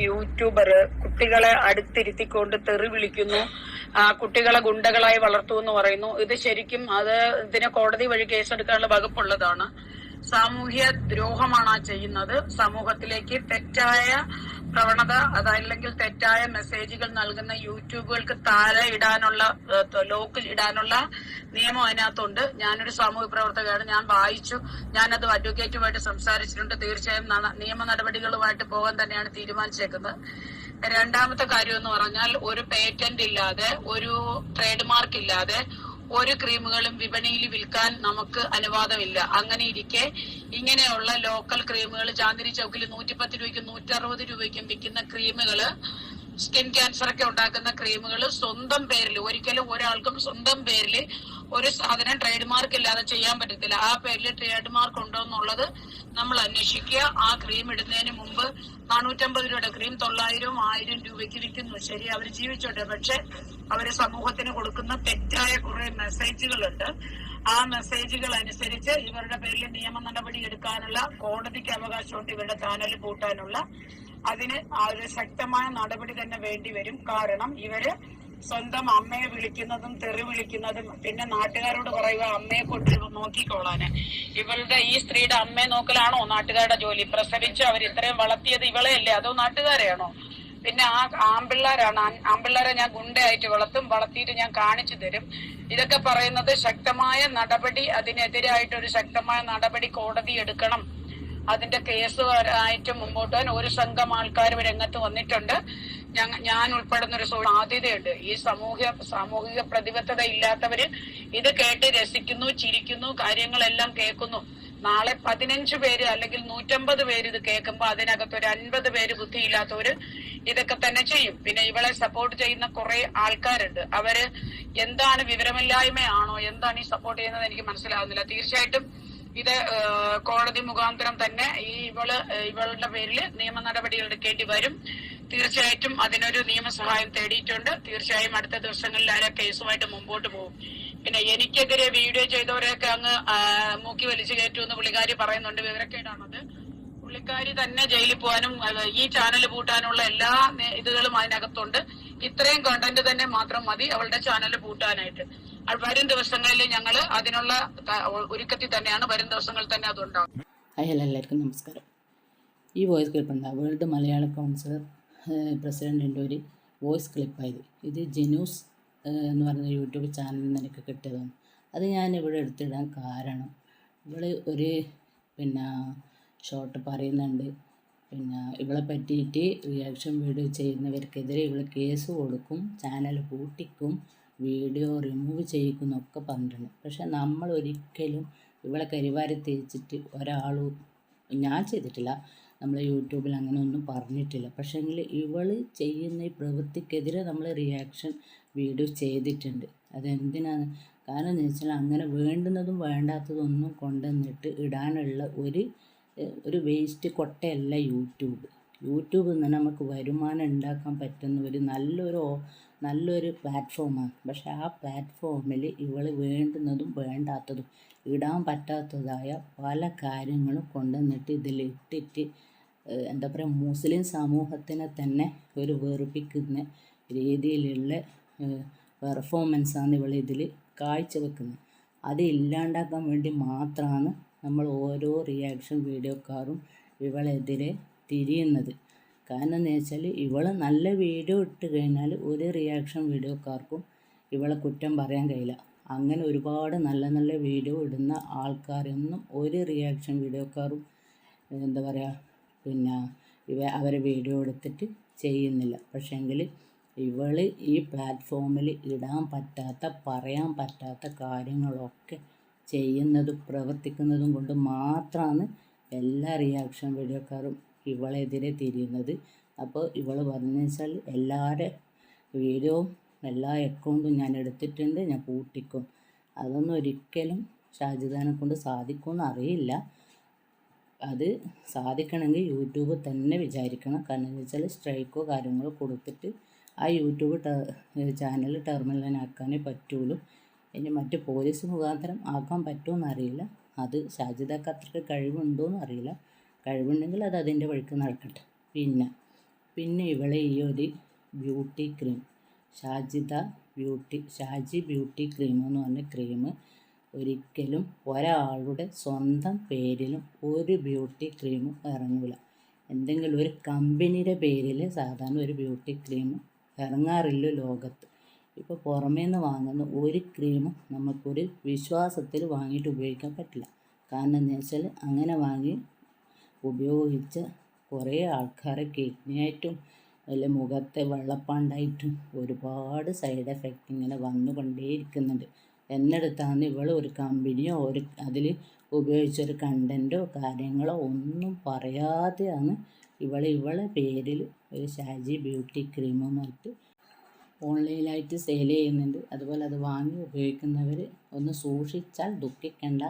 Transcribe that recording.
YouTuber കുട്ടികളെ അടുത്തിരുത്തിക്കൊണ്ട് തെറി വിളിക്കുന്നു. ആ, കുട്ടികളെ ഗുണ്ടകളായി വളർത്തു എന്ന് പറയുന്നു. ഇത് ശരിക്കും അത് ഇതിനെ കോടതി വഴി കേസെടുക്കാനുള്ള വകുപ്പുള്ളതാണ്. സാമൂഹ്യ ദ്രോഹമാണ് ആ ചെയ്യുന്നത്. സമൂഹത്തിലേക്ക് തെറ്റായ പ്രവണത അതല്ലെങ്കിൽ തെറ്റായ മെസ്സേജുകൾ നൽകുന്ന യൂട്യൂബുകൾക്ക് താഴെ ഇടാനുള്ള ലോക്ക് ഇടാനുള്ള നിയമം അതിനകത്തുണ്ട്. ഞാനൊരു സാമൂഹ്യ പ്രവർത്തകയാണ്. ഞാൻ വായിച്ചു. ഞാനത് അഡ്വക്കേറ്റുമായിട്ട് സംസാരിച്ചിട്ടുണ്ട്. തീർച്ചയായും നിയമ നടപടികളുമായിട്ട് പോകാൻ തന്നെയാണ് തീരുമാനിച്ചേക്കുന്നത്. രണ്ടാമത്തെ കാര്യം എന്ന് പറഞ്ഞാൽ ഒരു പേറ്റന്റ് ഇല്ലാതെ ഒരു ട്രേഡ് മാർക്ക് ഇല്ലാതെ ഒരു ക്രീമുകളും വിപണിയിൽ വിൽക്കാൻ നമുക്ക് അനുവാദമില്ല. അങ്ങനെ ഇരിക്കെ ഇങ്ങനെയുള്ള ലോക്കൽ ക്രീമുകൾ ചാന്ദിനി ചൗക്കിൽ നൂറ്റിപ്പത്ത് രൂപയ്ക്കും നൂറ്ററുപത് രൂപയ്ക്കും വിൽക്കുന്ന ക്രീമുകൾ സ്കിൻ ക്യാൻസർ ഒക്കെ ഉണ്ടാക്കുന്ന ക്രീമുകൾ സ്വന്തം പേരിൽ ഒരിക്കലും ഒരാൾക്കും സ്വന്തം പേരിൽ ഒരു സാധനം ട്രേഡ് മാർക്ക് ഇല്ലാതെ ചെയ്യാൻ പറ്റത്തില്ല. ആ പേരിൽ ട്രേഡ് മാർക്ക് ഉണ്ടോ എന്നുള്ളത് നമ്മൾ അന്വേഷിക്കുക. ആ ക്രീം ഇടുന്നതിന് മുമ്പ് നാനൂറ്റമ്പത് രൂപയുടെ ക്രീം തൊള്ളായിരവും ആയിരം രൂപയ്ക്ക് വിൽക്കുന്നു. ശരി അവർ ജീവിച്ചോട്ടെ. പക്ഷെ അവർ സമൂഹത്തിന് കൊടുക്കുന്ന തെറ്റായ കുറെ മെസ്സേജുകളുണ്ട് ആ മെസ്സേജുകൾ അനുസരിച്ച് ഇവരുടെ പേരിൽ നിയമ നടപടി എടുക്കാനുള്ള കോടതിക്ക് അവകാശമുണ്ട് ഇവരുടെ ചാനൽ പൂട്ടാനുള്ള. അതിന് ആ ഒരു ശക്തമായ നടപടി തന്നെ വേണ്ടി വരും. കാരണം ഇവർ സ്വന്തം അമ്മയെ വിളിക്കുന്നതും തെറി വിളിക്കുന്നതും പിന്നെ നാട്ടുകാരോട് പറയുക അമ്മയെ കൊണ്ട് നോക്കിക്കോളാന്. ഇവളുടെ ഈ സ്ത്രീയുടെ അമ്മയെ നോക്കലാണോ നാട്ടുകാരുടെ ജോലി? പ്രസവിച്ച് അവർ ഇത്രയും വളർത്തിയത് ഇവളെയല്ലേ? അതോ നാട്ടുകാരെയാണോ? പിന്നെ ആ ആമ്പിള്ളാരാണ്. ആമ്പിള്ളേരെ ഞാൻ ഗുണ്ടയായിട്ട് വളർത്തും വളർത്തിയിട്ട് ഞാൻ കാണിച്ചു തരും. ഇതൊക്കെ പറയുന്നത് ശക്തമായ നടപടി അതിനെതിരായിട്ട് ഒരു ശക്തമായ നടപടി കോടതി എടുക്കണം. അതിന്റെ കേസ് ആയിട്ട് മുമ്പോട്ട് പോകാൻ ഒരു സംഘം ആൾക്കാരും രംഗത്ത് വന്നിട്ടുണ്ട്. ഞാൻ ഉൾപ്പെടുന്ന ഒരു സാധ്യതയുണ്ട്. ഈ സമൂഹ സാമൂഹിക പ്രതിബദ്ധത ഇല്ലാത്തവര് ഇത് കേട്ട് രസിക്കുന്നു ചിരിക്കുന്നു കാര്യങ്ങളെല്ലാം കേൾക്കുന്നു. നാളെ പതിനഞ്ച് പേര് അല്ലെങ്കിൽ നൂറ്റമ്പത് പേര് ഇത് കേൾക്കുമ്പോ അതിനകത്ത് ഒരു അൻപത് പേര് ബുദ്ധിയില്ലാത്തവര് ഇതൊക്കെ തന്നെ ചെയ്യും. പിന്നെ ഇവളെ സപ്പോർട്ട് ചെയ്യുന്ന കുറെ ആൾക്കാരുണ്ട്. അവർ എന്താണ് വിവരമില്ലായ്മയാണോ? എന്താണ് ഈ സപ്പോർട്ട് ചെയ്യുന്നത്? എനിക്ക് മനസ്സിലാവുന്നില്ല. തീർച്ചയായിട്ടും ഇത് കോടതി മുഖാന്തരം തന്നെ ഈ ഇവൾ ഇവളുടെ പേരിൽ നിയമ നടപടികൾ എടുക്കേണ്ടി വരും. തീർച്ചയായിട്ടും അതിനൊരു നിയമസഹായം തേടിയിട്ടുണ്ട്. തീർച്ചയായും അടുത്ത ദിവസങ്ങളിൽ ആരെ കേസുമായിട്ട് മുമ്പോട്ട് പോകും. പിന്നെ എനിക്കെതിരെ വീഡിയോ ചെയ്തവരെയൊക്കെ അങ്ങ് മൂക്കി വലിച്ചു കയറ്റുമെന്ന് പുള്ളിക്കാരി പറയുന്നുണ്ട്. വിവരക്കേടാണത് പുള്ളിക്കാരി തന്നെ ജയിലിൽ പോകാനും ഈ ചാനൽ പൂട്ടാനുള്ള എല്ലാ ഇതുകളും അതിനകത്തുണ്ട്. ഇത്രയും കണ്ടന്റ് തന്നെ മാത്രം മതി അവളുടെ ചാനൽ പൂട്ടാനായിട്ട്. വരും ദിവസങ്ങളിൽ ഞങ്ങൾ അതിനുള്ള ഒരുക്കത്തിൽ തന്നെയാണ് വരും ദിവസങ്ങളിൽ തന്നെ അതുണ്ടാവും. ഹലോ എല്ലാവർക്കും നമസ്കാരം. ഈ വോയിസ് ക്ലിപ്പ് എന്താ? വേൾഡ് മലയാള കൗൺസിൽ പ്രസിഡന്റിന്റെ ഒരു വോയിസ് ക്ലിപ്പായത് ഇത്. ജനൂസ് എന്ന് പറഞ്ഞ യൂട്യൂബ് ചാനലിൽ നിന്ന് എനിക്ക് കിട്ടിയതാണ്. അത് ഞാൻ ഇവിടെ എടുത്തിടാൻ കാരണം. ഇവിടെ ഒരു പിന്നെ ഷോർട്ട് പറയുന്നുണ്ട്. പിന്നെ ഇവളെ പറ്റിയിട്ട് റിയാക്ഷൻ വീഡിയോ ചെയ്യുന്നവർക്കെതിരെ ഇവൾ കേസ് കൊടുക്കും ചാനൽ പൂട്ടിക്കും വീഡിയോ റിമൂവ് ചെയ്യിക്കുന്നൊക്കെ പറഞ്ഞിട്ടുണ്ട്. പക്ഷെ നമ്മൾ ഒരിക്കലും ഇവളെ കരിവാരി തേച്ചിട്ട് ഒരാളും ഞാൻ ചെയ്തിട്ടില്ല നമ്മൾ യൂട്യൂബിൽ അങ്ങനെ ഒന്നും പറഞ്ഞിട്ടില്ല. പക്ഷേങ്കിൽ ഇവൾ ചെയ്യുന്ന ഈ പ്രവൃത്തിക്കെതിരെ നമ്മൾ റിയാക്ഷൻ വീഡിയോ ചെയ്തിട്ടുണ്ട്. അതെന്തിനാണ്? കാരണം എന്ന് വെച്ചാൽ അങ്ങനെ വേണ്ടുന്നതും വേണ്ടാത്തതൊന്നും കൊണ്ടുവന്നിട്ട് ഇടാനുള്ള ഒരു ഒരു വേസ്റ്റ് കൊട്ടയല്ല യൂട്യൂബ്. യൂട്യൂബിൽ നിന്ന് നമുക്ക് വരുമാനം ഉണ്ടാക്കാൻ പറ്റുന്ന ഒരു നല്ലൊരു നല്ലൊരു പ്ലാറ്റ്ഫോമാണ്. പക്ഷേ ആ പ്ലാറ്റ്ഫോമിൽ ഇവൾ വേണ്ടുന്നതും വേണ്ടാത്തതും ഇടാൻ പറ്റാത്തതായ പല കാര്യങ്ങളും കൊണ്ടുവന്നിട്ട് ഇതിലിട്ടിട്ട് എന്താ പറയുക മുസ്ലിം സമൂഹത്തിനെ തന്നെ ഒരു വെറുപ്പിക്കുന്ന രീതിയിലുള്ള പെർഫോമൻസാണ് ഇവൾ ഇതിൽ കാഴ്ചവെക്കുന്നത്. അത് ഇല്ലാണ്ടാക്കാൻ വേണ്ടി മാത്രമാണ് നമ്മൾ ഓരോ റിയാക്ഷൻ വീഡിയോക്കാരും ഇവളെതിരെ തിരിയുന്നത്. കാരണം എന്ന് വെച്ചാൽ ഇവൾ നല്ല വീഡിയോ ഇട്ട് കഴിഞ്ഞാൽ ഒരു റിയാക്ഷൻ വീഡിയോക്കാർക്കും ഇവളെ കുറ്റം പറയാൻ കഴിയില്ല. അങ്ങനെ ഒരുപാട് നല്ല നല്ല വീഡിയോ ഇടുന്ന ആൾക്കാരൊന്നും ഒരു റിയാക്ഷൻ വീഡിയോക്കാരും എന്താ പറയുക പിന്നെ ഇവ അവരെ വീഡിയോ എടുത്തിട്ട് ചെയ്യുന്നില്ല. പക്ഷേങ്കിൽ ഇവൾ ഈ പ്ലാറ്റ്ഫോമിൽ ഇടാൻ പറ്റാത്ത പറയാൻ പറ്റാത്ത കാര്യങ്ങളൊക്കെ ചെയ്യുന്നതും പ്രവർത്തിക്കുന്നതും കൊണ്ട് മാത്രമാണ് എല്ലാ റിയാക്ഷൻ വീഡിയോക്കാരും ഇവളെതിരെ തിരിയുന്നത്. അപ്പോൾ ഇവൾ പറഞ്ഞു വെച്ചാൽ എല്ലാവരുടെ വീഡിയോ എല്ലാ അക്കൗണ്ടും ഞാൻ എടുത്തിട്ടുണ്ട് ഞാൻ പൂട്ടിക്കും. അതൊന്നും ഒരിക്കലും ഷാജിദാനെ കൊണ്ട് സാധിക്കുമെന്ന് അറിയില്ല. അത് സാധിക്കണമെങ്കിൽ യൂട്യൂബ് തന്നെ വിചാരിക്കണം. കാരണം എന്ന് വെച്ചാൽ സ്ട്രൈക്കോ കാര്യങ്ങളോ കൊടുത്തിട്ട് ആ യൂട്യൂബ് ചാനൽ ടെർമിനലിനാക്കാനേ പറ്റുള്ളൂ. ഇനി മറ്റു പോലീസ് മുഖാന്തരം ആക്കാൻ പറ്റുമോ അറിയില്ല അത് ഷാജിദക്ക് അത്രയ്ക്ക് കഴിവുണ്ടോയെന്ന് അറിയില്ല. കഴിവുണ്ടെങ്കിൽ അത് അതിന്റെ വഴിക്ക് നടക്കട്ടെ. പിന്നെ പിന്നെ ഇവളെ ഈ ഒരു beauty cream Shajida beauty Shaji beauty cream എന്ന് പറഞ്ഞ ക്രീം ഒരിക്കലും ഒരാളുടെ സ്വന്തം പേരിലും ഒരു ബ്യൂട്ടി ക്രീമും ഇറങ്ങില്ല എന്തെങ്കിലും ഒരു കമ്പനിയുടെ പേരിൽ സാധാരണ ഒരു ബ്യൂട്ടി ക്രീം ഇറങ്ങാറില്ല ലോകത്ത്. ഇപ്പോൾ പുറമേ നിന്ന് വാങ്ങുന്ന ഒരു ക്രീമും നമുക്കൊരു വിശ്വാസത്തിൽ വാങ്ങിയിട്ട് ഉപയോഗിക്കാൻ പറ്റില്ല. കാരണം എന്ന് വെച്ചാൽ അങ്ങനെ വാങ്ങി ഉപയോഗിച്ച കുറേ ആൾക്കാരെ കിഡ്നിയായിട്ടും അല്ലെങ്കിൽ മുഖത്തെ വെള്ളപ്പാണ്ടായിട്ടും ഒരുപാട് സൈഡ് എഫക്റ്റ് ഇങ്ങനെ വന്നുകൊണ്ടേയിരിക്കുന്നുണ്ട്. എന്നിടത്താണ് ഇവൾ ഒരു കമ്പനിയോ ഒരു അതിൽ ഉപയോഗിച്ചൊരു കണ്ടന്റോ കാര്യങ്ങളോ ഒന്നും പറയാതെയാണ് ഇവൾ ഇവളെ പേരിൽ ഒരു ഷാജി ബ്യൂട്ടി ക്രീമുമായിട്ട് ഓൺലൈനായിട്ട് സെയിൽ ചെയ്യുന്നുണ്ട്. അതുപോലെ അത് വാങ്ങി ഉപയോഗിക്കുന്നവർ ഒന്ന് സൂക്ഷിച്ചാൽ ദുഃഖിക്കേണ്ട